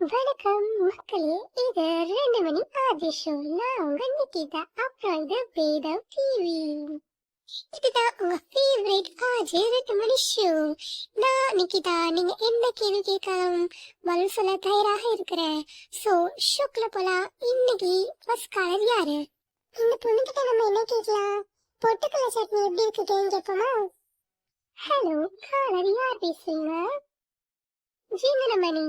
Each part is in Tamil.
வணக்கம் மக்களே இது ரெண்டு மணி ஆதி ஷோ நான் உங்க நிக்கிதா அப்புறம் இது வேதம் டிவி இதுதான் உங்க ஃபேவரட் ஆஜி ரெண்டு மணி ஷோ நான் நிக்கிதா நீங்க என்ன கேள்வி கேட்கலாம்? பதில் சொல்ல தயாராக இருக்கிறேன். சோ ஷோக்குல போலாம். இன்னைக்கு ஃபர்ஸ்ட் காலர் யாரு? இந்த பொண்ணுகிட்ட நம்ம என்ன கேட்கலாம்? பொட்டுக்கடலை சட்னி எப்படி இருக்குன்னு கேட்போமா? ஹலோ காலர் யார் பேசுறீங்க? ஜீவனமணி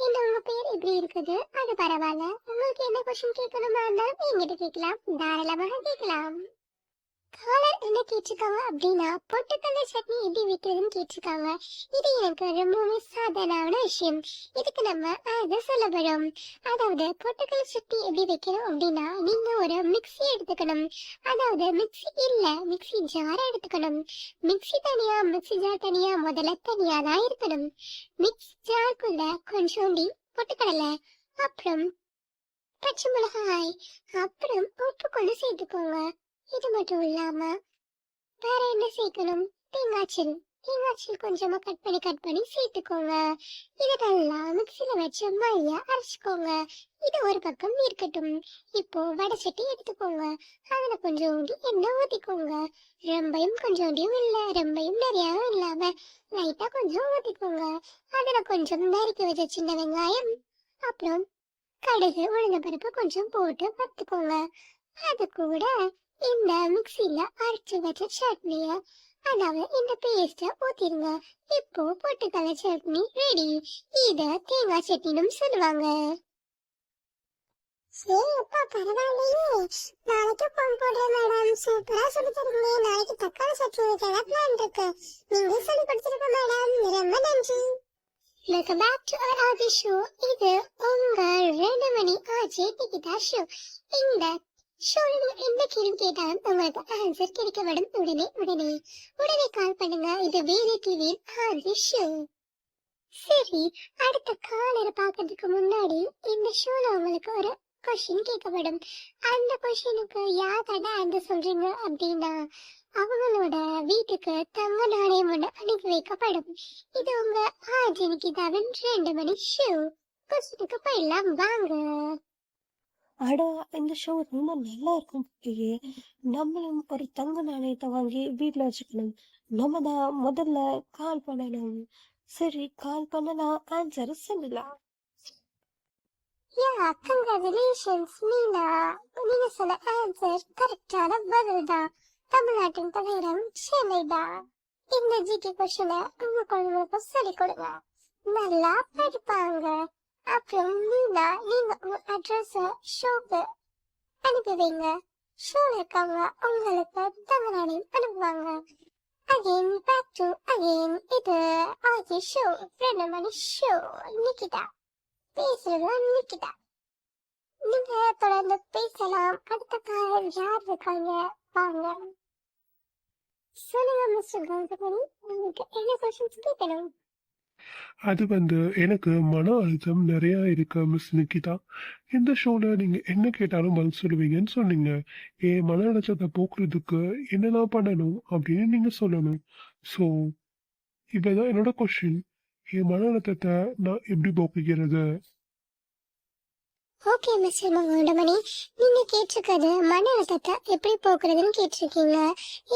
இந்த உங்க பேர் எப்படி இருக்குது. அது பரவாயில்ல உங்களுக்கு என்ன கொஸ்டின் கேட்கணுமா இருந்தாலும் என்கிட்ட கேட்கலாம். தாராளமாக கேட்கலாம். காலர் என்ன கேட்டிருக்காங்க அப்படின்னா பொட்டுக்கல்ல சட்னி எப்படி வைக்கிறதுன்னு கேட்டிருக்காங்க. இது எனக்கு ரொம்பவே சாதாரண விஷயம். இதுக்கு நம்ம அதை சொல்ல போறோம். அதாவது பொட்டுக்கல்ல சட்னி எப்படி வைக்கணும் அப்படின்னா நீங்க ஒரு மிக்சி எடுத்துக்கணும். அதாவது மிக்சி இல்ல மிக்சி ஜார எடுத்துக்கணும். மிக்சி தனியா மிக்சி ஜார் தனியா முதல்ல தனியா தான் இருக்கணும். மிக்ஸ் ஜார்க்குள்ள கொஞ்சோண்டி பொட்டுக்கடலை அப்புறம் பச்சை மிளகாய் அப்புறம் உப்பு கொண்டு சேர்த்துக்கோங்க. இது மட்டும் இல்லாம வேற என்ன சேர்க்கணும்? தேங்காய்ச்சல் தேங்காய்ச்சல் கொஞ்சமா கட் பண்ணி கட் பண்ணி சேர்த்துக்கோங்க. இதை நல்லா மிக்சியில வச்சு மையா அரைச்சிக்கோங்க. இது ஒரு பக்கம் இருக்கட்டும். இப்போ வடை சட்டி எடுத்துக்கோங்க. அதுல கொஞ்சோண்டி எண்ணெய் ஊத்திக்கோங்க. ரொம்பையும் கொஞ்சோண்டியும் இல்ல. ரொம்பையும் நிறையாவும் இல்லாம லைட்டா கொஞ்சம் ஊத்திக்கோங்க. அதுல கொஞ்சம் நறுக்கி வச்ச சின்ன வெங்காயம் அப்புறம் கடுகு உளுந்த பருப்பு கொஞ்சம் போட்டு வறுத்துக்கோங்க. அது கூட இந்த மிக்சியில அரைச்சு வச்ச சட்னிய அதாவது இந்த பேஸ்ட ஊத்திருங்க. இப்போ பொட்டுக்கடலை சட்னி ரெடி இத தேங்காய் சட்னினும் சொல்லுவாங்க. சரி அப்பா பரவாயில்லையே. நாளைக்கு பொன் போடுற மேடம். சூப்பரா சொல்லி தருவீங்க நாளைக்கு தக்காளி சட்னி வைக்கிற பிளான் இருக்கு. நீங்க சொல்லி கொடுத்துருக்க மேடம். ரொம்ப நன்றி. Welcome back to our Aadhi show இது உங்க ரெண்டு மணி ஆச்சு டிகிட்டா ஷோ இந்த ஷோல நீங்க கேள்வி கேட்டாலும் உங்களுக்கு ஆன்சர் கிடைக்கப்படும் உடனே உடனே. உடனே கால் பண்ணுங்க. இது வேறு டிவியின் ஷோ சரி அடுத்த காலரை பார்க்கறதுக்கு முன்னாடி இந்த ஷோல உங்களுக்கு ஒரு கேட்கப்படும். அந்த யார் ஆன்சர் சொல்றீங்க அப்படின்னா அவங்களோட வீட்டுக்கு தங்க நாணயம் ஒன்று அனுப்பி வைக்கப்படும். இது உங்க ஆஜனிக்கிதாவின் ரெண்டு மணி ஷோ கொஸ்டினுக்கு போயிடலாம். வாங்க. அடா இந்த ஷோ ரொம்ப நல்லா இருக்கும் போலயே. நம்மளும் ஒரு தங்க நாணயத்தை வாங்கி வீட்டில் வச்சுக்கணும். நம்ம தான் முதல்ல கால் பண்ணணும். சரி கால் பண்ணலாம் ஆன்சர் சொல்லலாம் யா கங்க்ராச்சுலேஷன்ஸ் மீனா. நீங்க சொன்ன ஆன்சர் கரெக்டான பதில் தான் தமிழ்நாட்டின் தலைவரம் சென்னை தான் இந்த ஜிடி கொஸ்டினை உங்க குழந்தைங்களுக்கு சொல்லிக் கொடுங்க. நல்லா படிப்பாங்க. அப்புறம் மீனா நீங்க உங்க அட்ரஸ் ஷோக்கு அனுப்பி வைங்க ஷோல இருக்கவங்க உங்களுக்கு தங்க அனுப்புவாங்க அகைன் பேக் டு அகைன் இது ஆகி ஷோ ரெண்டு மணி ஷோ நிக்கிதா பேசுறது நிக்கிதா நீங்க தொடர்ந்து பேசலாம் அடுத்த காலம் யார் இருக்காங்க வாங்க சொல்லுங்க மிஸ்டர் கௌதமணி உங்களுக்கு என்ன கொஸ்டின்ஸ் கேட்கணும் அது வந்து எனக்கு மன அழுத்தம் நிறைய இருக்கு மிஸ் நிக்கிதா. இந்த ஷோல நீங்க என்ன கேட்டாலும் பதில் சொல்லுவீங்கன்னு சொன்னீங்க. என் மன அழுத்தத்தை போக்குறதுக்கு என்னெல்லாம் பண்ணணும் அப்படின்னு நீங்க சொல்லணும். ஸோ இப்போதான் என்னோட கொஸ்டின் என் மன அழுத்தத்தை நான் எப்படி போக்குகிறது? ஓகே மிஸ்டர் மங்கோண்டமணி நீங்க கேட்டிருக்கிறது மன அழுத்தத்தை எப்படி போக்குறதுன்னு கேட்டிருக்கீங்க.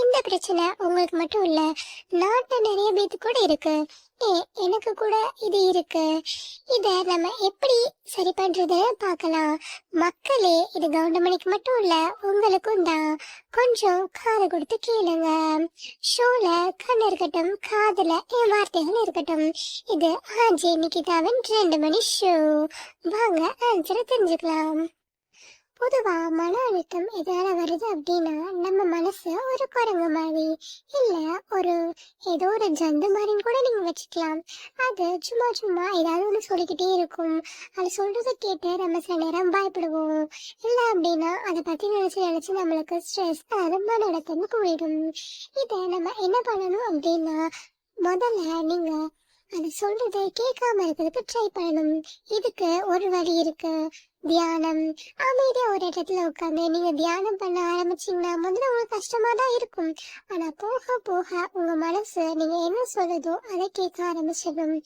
இந்த பிரச்சனை உங்களுக்கு மட்டும் இல்ல நாட்டில் நிறைய பேத்து கூட இருக்கு. எனக்கு கூட இது இருக்கு. இத நம்ம எப்படி சரி பண்றது பார்க்கலாம். மக்களே இது கவுண்டமணிக்கு மட்டும் இல்ல உங்களுக்கும் தான். கொஞ்சம் காது கொடுத்து கேளுங்க. ஷோல கண் இருக்கட்டும் காதுல என் வார்த்தைகள் இருக்கட்டும். இது ஆஜே நிகிதாவின் ரெண்டு மணி ஷோ வாங்க ஆன்சரை தெரிஞ்சுக்கலாம். பொதுவா மன அழுத்தம் எதால வருது அப்படின்னா நம்ம மனசு ஒரு குரங்கு மாதிரி இல்ல ஒரு ஏதோ ஒரு ஜந்து மாதிரின்னு கூட நீங்க வச்சுக்கலாம். அது சும்மா சும்மா ஏதாவது ஒன்று சொல்லிக்கிட்டே இருக்கும். அது சொல்றதை கேட்டு நம்ம சில நேரம் பயப்படுவோம். இல்ல அப்படின்னா அதை பத்தி நினைச்சு நினைச்சு நம்மளுக்கு ஸ்ட்ரெஸ் அதாவது மன அழுத்தம் கூடிடும். இதை நம்ம என்ன பண்ணணும் அப்படின்னா முதல்ல நீங்க அது சொல்றதை கேட்காம இருக்கிறதுக்கு ட்ரை பண்ணணும். இதுக்கு ஒரு வழி இருக்கு. தியானம். அமைதியா ஒரு இடத்துல உட்காந்து நீங்க தியானம் பண்ண ஆரம்பிச்சீங்கன்னா முதல்ல உங்களுக்கு கஷ்டமா தான் இருக்கும். ஆனா போக போக உங்க மனசு நீங்க என்ன சொல்றதோ அதை கேட்க ஆரம்பிச்சிடும்.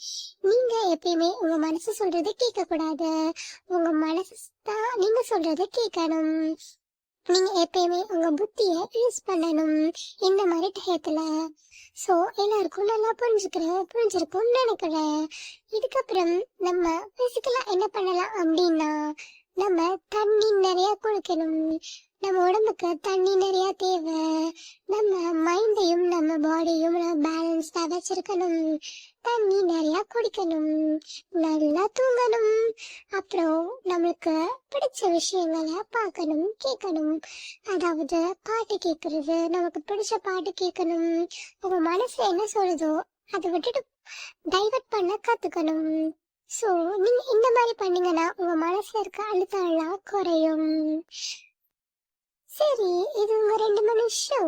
நீங்க எப்பயுமே உங்க மனசு சொல்றதை கேட்க கூடாது உங்க மனசு தான் நீங்க சொல்றதை கேட்கணும். நீங்க எப்பயுமே உங்க புத்திய யூஸ் பண்ணணும். இந்த மாதிரி டயத்துல. சோ எல்லாருக்கும் நல்லா புரிஞ்சுக்கிறேன் புரிஞ்சிருக்கும்னு நினைக்கிறேன். இதுக்கப்புறம் நம்ம பிசிக்கலா என்ன பண்ணலாம் அப்படின்னா நம்ம தண்ணி நிறைய குடிக்கணும். நம்ம உடம்புக்கு தண்ணி நிறைய தேவை. நம்ம மைண்டையும் நம்ம பாடியும் பேலன்ஸ்டா வச்சிருக்கணும். தண்ணி நல்லா குடிக்கணும். நல்லா தூங்கணும். அப்புறம் நம்மளுக்கு பிடிச்ச விஷயங்களை பார்க்கணும் கேட்கணும். அதாவது பாட்டு கேட்கறது நமக்கு பிடிச்ச பாட்டு கேட்கணும். உங்க மனசு என்ன சொல்லுதோ அதை விட்டுட்டு டைவர்ட் பண்ண கத்துக்கணும். ஸோ நீங்க இந்த மாதிரி பண்ணீங்கன்னா உங்க மனசுல இருக்க அழுத்தம் எல்லாம் குறையும். சரி இது உங்க ரெண்டு மணி ஷோ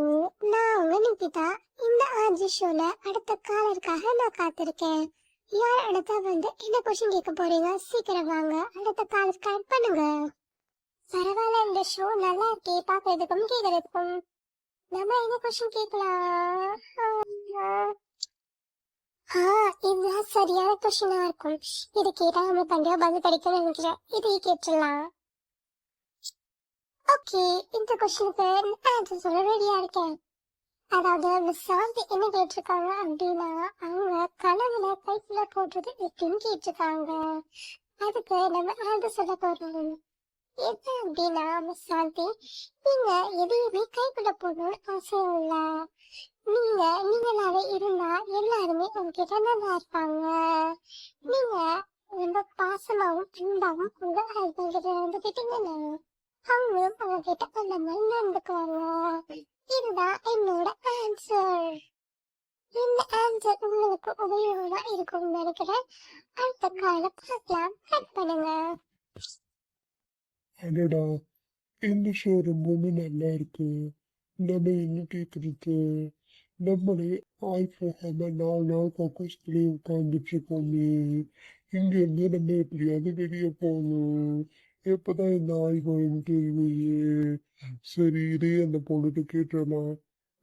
நான் உங்க நிக்கிதா. இந்த ஆர்ஜி ஷோல அடுத்த காலருக்காக நான் காத்திருக்கேன். யார் அடுத்தா வந்து என்ன கொஸ்டின் கேட்க போறீங்க? சீக்கிரம் வாங்க. அடுத்த காலர் கனெக்ட் பண்ணுங்க. பரவாயில்ல இந்த ஷோ நல்லா இருக்கே. பாக்குறதுக்கும் கேட்கறதுக்கும் நம்ம என்ன கொஸ்டின் கேட்கலாம்? ஆ இதுதான் சரியான கொஸ்டினா இருக்கும். இது கேட்டா நம்ம கண்டிப்பா பதில் கிடைக்கும்னு நினைக்கிறேன். இதை கேட்டுடலாம். ஓகே இந்த கொஸ்டினுக்கு ஆன்சர் சொல்ல ரெடியா இருக்கேன். அதாவது மிஸ் சாந்தி என்ன கேட்டிருக்காங்க அப்படின்னா அவங்க கனவுல கைக்குள்ள போடுறது எப்படின்னு கேட்டிருக்காங்க. அதுக்கு நம்ம ஆன்சர் சொல்ல போறோம் என்ன அப்படின்னா மிஸ் சாந்தி நீங்க எதையுமே கைக்குள்ள போடணும்னு அவசியம் இல்ல. நீங்க நீங்களாவே இருந்தா எல்லாருமே உங்ககிட்ட நல்லா இருப்பாங்க. நீங்க ரொம்ப பாசமாவும் அன்பாவும் உங்க ஹஸ்பண்ட் கிட்ட அவங்களும் அவங்க கிட்ட அந்த மாதிரி நடந்துக்குவாங்க. இதுதான் என்னோட ஆன்சர் இந்த ஆன்சர் உங்களுக்கு உபயோகமா இருக்கும்னு நினைக்கிறேன். அடுத்த கால பார்க்கலாம். கட் பண்ணுங்க. அடடா இந்த ஷோ ரொம்பவுமே நல்லா இருக்கு. நம்ம என்ன கேட்கறது நம்மளே ஆய் போகாம நாலு நாள் பக்கத்துலயே உட்காந்துட்டு இருக்கோமே. இங்க இருந்து நம்ம எப்படியாவது வெளியே போகணும். எப்பதான் இந்த ஆய் வரும் சரி இதே அந்த பொண்ணுகிட்ட கேட்டுடலாம்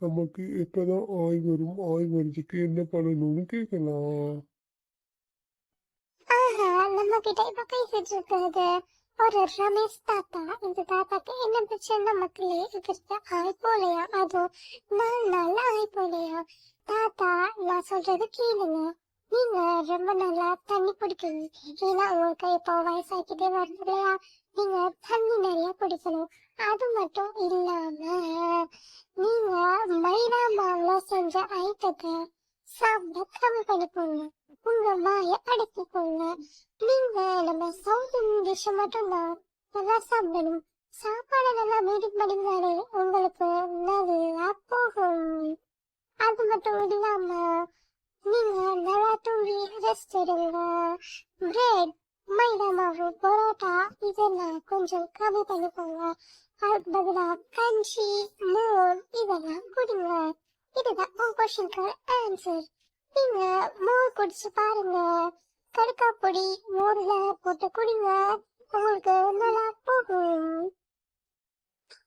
நமக்கு எப்பதான் ஆய் வரும் ஆய் வர்றதுக்கு என்ன பண்ணணும்னு கேட்கலாம். நம்ம கிட்ட இப்ப பேசிட்டு இருக்கிறது ஒரு ரமேஷ் தாத்தா இந்த தாத்தாக்கு என்ன பிரச்சனை மக்களே இவருக்கு ஆய் போலையா? அதுவும் நாலு நாள் ஆய் போலையா? தாத்தா நான் சொல்றது கேளுங்க. நீங்க ரொம்ப நல்லா தண்ணி குடிக்கணும். ஏன்னா உங்களுக்கு இப்போ வயசாக்கிட்டே வருது இல்லையா? நீங்க தண்ணி நிறைய குடிக்கணும். அது மட்டும் இல்லாம நீங்க மைதா மாவுல செஞ்ச ஐட்டத்தை சாப்பிட கம்மி பண்ணிக்கோங்க. உங்க வாயை அடக்கிக்கோங்க. நீங்க நம்ம சவுத் இங்கிலீஷ் மட்டும்தான் நல்லா சாப்பிடணும். சாப்பாடு நல்லா மீடியம் பண்ணிங்கனாலே உங்களுக்கு நல்லா போகும். அது மட்டும் இல்லாம நீங்க நல்லா தூங்கி பிரெட் மைதா மாவு பரோட்டா இதெல்லாம் கொஞ்சம் கம்மி பண்ணிக்கோங்க. அதுக்கு பதிலாக கஞ்சி மோர் இதெல்லாம் குடிங்க. இதுதான் உன் கொஷனுக்கு ஆன்சர் நீங்க மோர் குடிச்சு பாருங்க. கடுக்கா பொடி மோர்ல போட்டு குடிங்க. உங்களுக்கு நல்லா போகும்.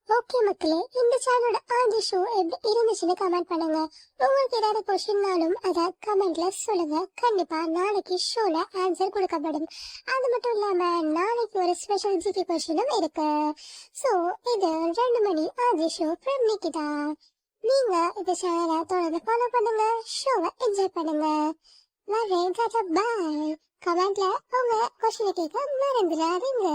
ஓகே மக்களே இந்த சேனலோட ஆதி ஷோ எப்படி இருந்துச்சுன்னு கமெண்ட் பண்ணுங்க. உங்களுக்கு ஏதாவது கொஸ்டின்னாலும் அதை கமெண்ட்ல சொல்லுங்க. கண்டிப்பா நாளைக்கு ஷோல ஆன்சர் கொடுக்கப்படும். அது மட்டும் இல்லாம நாளைக்கு ஒரு ஸ்பெஷல் ஜிகே கொஸ்டினும் இருக்கு. சோ இது ரெண்டு மணி ஆதி ஷோ ஃப்ரம் நிக்கிதா நீங்க இந்த சேனலை தொடர்ந்து ஃபாலோ பண்ணுங்க ஷோவை என்ஜாய் பண்ணுங்க. வரேன் பாய் கமெண்ட்ல உங்க கொஸ்டினை கேட்க மறந்துடாதீங்க.